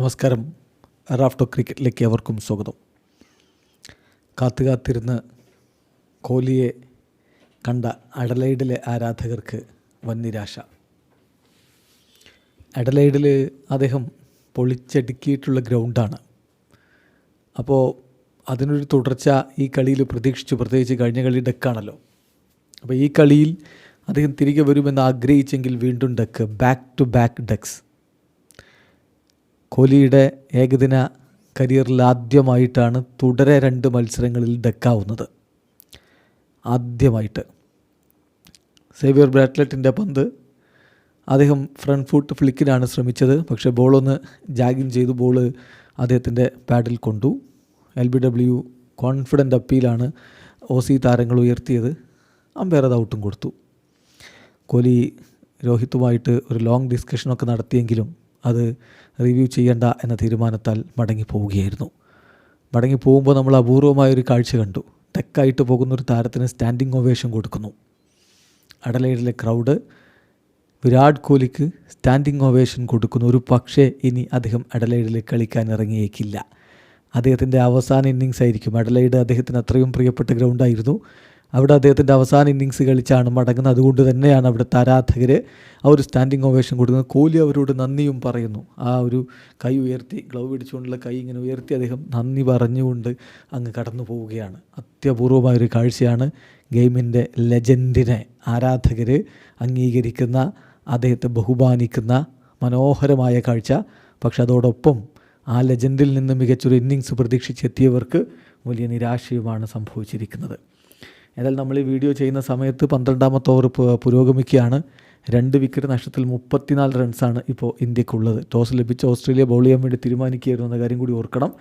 നമസ്കാരം. റാഫ്റ്റോ ക്രിക്കറ്റിലേക്ക് അവർക്കും സ്വാഗതം. കാത്തു കാത്തിരുന്ന് കോഹ്ലിയെ കണ്ട അഡലൈഡിലെ ആരാധകർക്ക് വൻ നിരാശ അഡലൈഡിൽ അദ്ദേഹം പൊളിച്ചടുക്കിയിട്ടുള്ള ഗ്രൗണ്ടാണ്. അപ്പോൾ അതിനൊരു തുടർച്ച ഈ കളിയിൽ പ്രതീക്ഷിച്ചു. പ്രത്യേകിച്ച് കഴിഞ്ഞ കളി ഡെക്കാണല്ലോ. അപ്പോൾ ഈ കളിയിൽ അദ്ദേഹം തിരികെ വരുമെന്ന് ആഗ്രഹിച്ചെങ്കിൽ വീണ്ടും duck. Back to back ducks കോഹ്ലിയുടെ ഏകദിന കരിയറിൽ ആദ്യമായിട്ടാണ് തുടരെ രണ്ട് മത്സരങ്ങളിൽ ഡെക്കാവുന്നത്. ആദ്യമായിട്ട്. സേവിയർ ബ്രാറ്റ്ലറ്റിന്റെ പന്ത്. അദ്ദേഹം ഫ്രണ്ട് ഫുട്ട് ഫ്ലിക്കിനാണ് ശ്രമിച്ചത്. പക്ഷേ ബോളൊന്ന് ജാഗിൻ ചെയ്തു. ബോൾ അദ്ദേഹത്തിന്റെ പാഡിൽ കൊണ്ടു. എൽ ബി ഡബ്ല്യു കോൺഫിഡന്റ് അപ്പീലാണ് ഒ സി താരങ്ങൾ ഉയർത്തിയത്. അമ്പയർ അത് ഔട്ടും കൊടുത്തു. കോഹ്ലി രോഹിത്തുമായിട്ട് ഒരു ലോങ് ഡിസ്കഷനൊക്കെ നടത്തിയെങ്കിലും അത് റിവ്യൂ ചെയ്യണ്ട എന്ന തീരുമാനത്താൽ മടങ്ങി പോവുകയായിരുന്നു മടങ്ങി പോകുമ്പോൾ നമ്മൾ അപൂർവമായൊരു കാഴ്ച കണ്ടു. തെക്കായിട്ട് പോകുന്ന ഒരു താരത്തിന് സ്റ്റാൻഡിങ് ഒവേഷൻ കൊടുക്കുന്നു. അഡലൈഡിലെ ക്രൗഡ് വിരാട് കോഹ്ലിക്ക് സ്റ്റാൻഡിങ് ഒവേഷൻ കൊടുക്കുന്നു. ഒരു പക്ഷേ ഇനി അദ്ദേഹം അഡലൈഡിൽ കളിക്കാൻ ഇറങ്ങിയേക്കില്ല. അദ്ദേഹത്തിന്റെ അവസാന ഇന്നിങ്സ് ആയിരിക്കും. അഡലൈഡ് അദ്ദേഹത്തിന് അത്രയും പ്രിയപ്പെട്ട ഗ്രൗണ്ടായിരുന്നു. അവിടെ അദ്ദേഹത്തിന്റെ അവസാന ഇന്നിങ്സ് കളിച്ചാണ് മടങ്ങുന്നത്. അതുകൊണ്ട് തന്നെയാണ് അവിടുത്തെ ആരാധകർ ആ ഒരു സ്റ്റാൻഡിങ് ഓവേഷൻ കൊടുക്കുന്നത്. കോഹ്ലി അവരോട് നന്ദിയും പറയുന്നു. ആ ഒരു കൈ ഉയർത്തി ഗ്ലൗ പിടിച്ചുകൊണ്ടുള്ള കൈ ഇങ്ങനെ ഉയർത്തി അദ്ദേഹം നന്ദി പറഞ്ഞുകൊണ്ട് അങ്ങ് കടന്നു പോവുകയാണ്. അത്യപൂർവമായൊരു കാഴ്ചയാണ് ഗെയിമിന്റെ ലെജൻഡിനെ ആരാധകർ അംഗീകരിക്കുന്ന അദ്ദേഹത്തെ ബഹുമാനിക്കുന്ന മനോഹരമായ കാഴ്ച. പക്ഷെ അതോടൊപ്പം ആ ലെജൻഡിൽ നിന്ന് മികച്ചൊരു ഇന്നിങ്സ് പ്രതീക്ഷിച്ചെത്തിയവർക്ക് വലിയ നിരാശയുമാണ് സംഭവിച്ചിരിക്കുന്നത്. ഏതായാലും നമ്മൾ ഈ വീഡിയോ ചെയ്യുന്ന സമയത്ത് പന്ത്രണ്ടാമത്തെ ഓവർ പുരോഗമിക്കുകയാണ്. രണ്ട് വിക്കറ്റ് നഷ്ടത്തിൽ മുപ്പത്തിനാല് റൺസാണ് ഇപ്പോൾ ഇന്ത്യക്കുള്ളത്. ടോസ് ലഭിച്ച ഓസ്ട്രേലിയ ബൗൾ ചെയ്യാൻ വേണ്ടി തീരുമാനിക്കുകയായിരുന്നു എന്ന കാര്യം കൂടി ഓർക്കണം.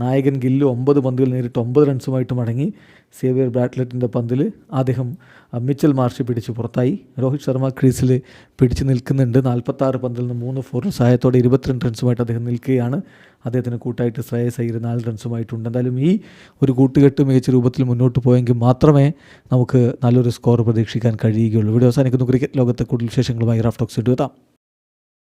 നായകൻ ഗില്ല് ഒമ്പത് പന്തുകൾ നേരിട്ട് ഒമ്പത് റൺസുമായിട്ട് മടങ്ങി. സേവിയർ ബ്രാറ്റ്ലറ്റിന്റെ പന്തിൽ അദ്ദേഹം മിച്ചൽ മാർഷ് പിടിച്ച് പുറത്തായി. രോഹിത് ശർമ്മ ക്രീസിൽ പിടിച്ച് നിൽക്കുന്നുണ്ട്. നാൽപ്പത്താറ് പന്തിൽ നിന്ന് മൂന്ന് ഫോറിന് സഹായത്തോടെ ഇരുപത്തിരണ്ട് റൺസുമായിട്ട് അദ്ദേഹം നിൽക്കുകയാണ്. അദ്ദേഹത്തിന് കൂട്ടായിട്ട് ശ്രേയസ് അയ്യർ നാല് റൺസുമായിട്ടുണ്ട്. എന്തായാലും ഈ ഒരു കൂട്ടുകെട്ട് മികച്ച രൂപത്തിൽ മുന്നോട്ട് പോയെങ്കിൽ മാത്രമേ നമുക്ക് നല്ലൊരു സ്കോർ പ്രതീക്ഷിക്കാൻ കഴിയുകയുള്ളൂ. ഇവിടെ അവസാനിക്കുന്നു. ക്രിക്കറ്റ് ലോകത്തെ കൂടുതൽ വിശേഷങ്ങളുമായി റാഫ്റ്റോക്സ് ഇടുക